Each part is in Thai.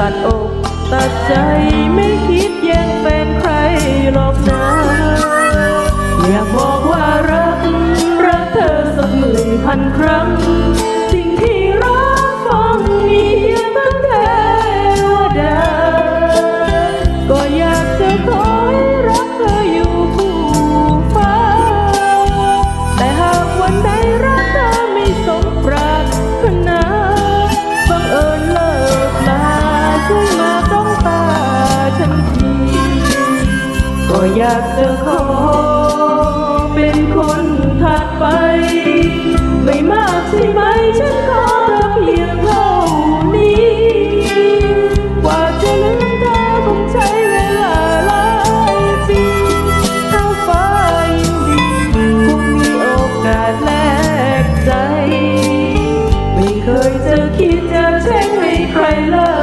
ตัดอกตัดใจไม่คิด ก็อยากจะขอ เป็นคนถัดไป ไม่มากใช่ไหมฉันขอเธอเพียงเท่านี้ กว่าจะลืมเธอคงใช้เวลาหลายปีเท่าฟ้ายินดีคงมีโอกาสแลกใจ ไม่เคยจะคิดจะแช็งให้ใครเลย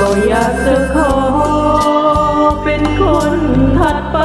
ก็อยากจะขอเป็นคนถัดไป